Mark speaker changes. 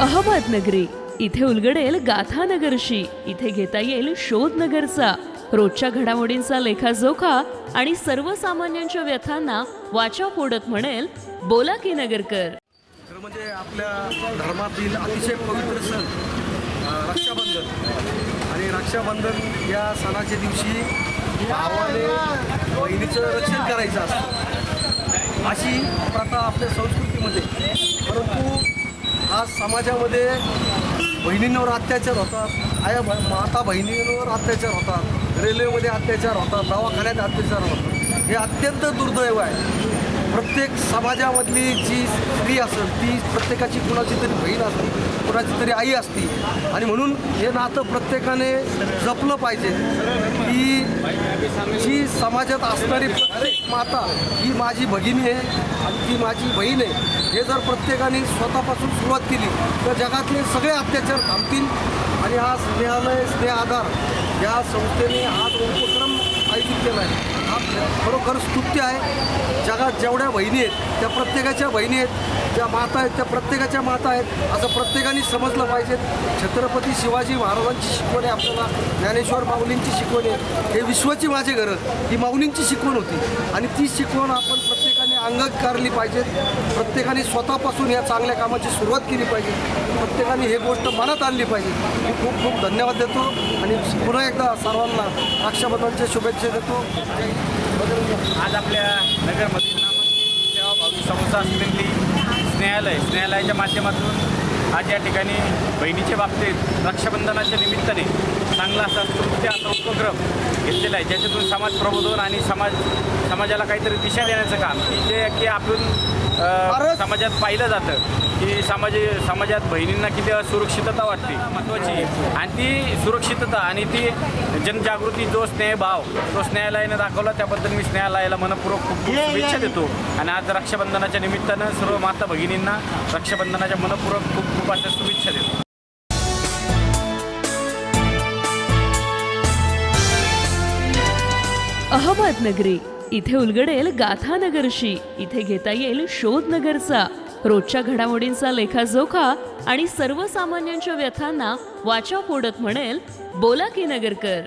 Speaker 1: अहमदनगरी इथे उलगडेल गाथानगरशी इथे घेता येईल शोधनगरचा रोजच्या घडामोडींचा लेखाजोखा आणि सर्वसामान्यांच्या व्यथांना वाचा फोडत म्हणेल बोला की नगरकर.
Speaker 2: खरं म्हणजे आपल्या धर्मातील अतिशय पवित्र सण रक्षाबंधन. आणि रक्षाबंधन या सणाच्या दिवशी भावाने बहिणीचं रक्षण करायचं असतं. अशी प्रथा आपल्या संस्कृतीमध्ये. परंतु आज समाजामध्ये बहिणींवर अत्याचार होतात आया माता बहिणींवर अत्याचार होतात रेल्वेमध्ये अत्याचार होतात दवाखान्यात अत्याचार होतात. हे अत्यंत दुर्दैव आहे. प्रत्येक समाजामधली जी स्त्री असेल ती प्रत्येकाची कुणाची तरी बहीण असते कुणाची तरी आई असती. आणि म्हणून हे नातं प्रत्येकाने जपलं पाहिजे. की जी समाजात असणारी प्रत्येक माता ही माझी भगिनी आहे आणि ती माझी बहीण आहे. हे जर प्रत्येकाने स्वतःपासून सुरुवात केली तर जगातले सगळे अत्याचार थांबतील. आणि हा स्नेहालय स्नेह आधार या संस्थेने हा उपक्रम आयोजित केला आहे. खरोखर स्तुत्य आहे. जगात जेवढ्या बहिणी आहेत त्या प्रत्येकाच्या बहिणी आहेत ज्या माता आहेत त्या प्रत्येकाच्या माता आहेत असं प्रत्येकाने समजलं पाहिजे. छत्रपती शिवाजी महाराजांची शिकवण आहे आपल्याला ज्ञानेश्वर माऊलींची शिकवण आहे. हे विश्वाची माझे घरं ही माऊलींची शिकवण होती. आणि ती शिकवण आपण प्रत्येक अंगीकारली पाहिजेत प्रत्येकाने स्वतःपासून या चांगल्या कामाची सुरुवात केली पाहिजे. प्रत्येकाने हे गोष्ट मनात आणली पाहिजे. मी खूप खूप धन्यवाद देतो आणि पुन्हा एकदा सर्वांना रक्षाबंधनच्या शुभेच्छा देतो.
Speaker 3: आज आपल्या नगरमध्ये सेवाभावी संस्था असलेली स्नेहालय स्नेहालयाच्या माध्यमातून आज या ठिकाणी बहिणीच्या बाबतीत रक्षाबंधनाच्या निमित्ताने चांगला असा स्तृत्य असा उपक्रम घेतलेला आहे ज्याच्यातून समाज प्रबोधन आणि समाज समाजाला काहीतरी दिशा देण्याचं काम की जे की आपण अ, समाजात पाहिलं जातं की समाज समाजात बहिणींना किती असुरक्षितता वाटते महत्त्वाची. आणि ती सुरक्षितता आणि ती जनजागृती जो स्नेहभाव तो स्नेहालयाने दाखवला त्याबद्दल मी स्नेहालयाला मनपूर्वक खूप खूप शुभेच्छा देतो. आणि आज रक्षाबंधनाच्या निमित्तानं सर्व माता भगिनींना रक्षाबंधनाच्या मनपूर्वक खूप खूप अशा शुभेच्छा देतो.
Speaker 1: अहमदनगरी. इथे उलगडेल गाथानगरशी. इथे घेता येईल शोधनगरचा. रोजच्या घडामोडींचा लेखाजोखा आणि सर्वसामान्यांच्या व्यथांना वाचा फोडत म्हणेल बोला की नगरकर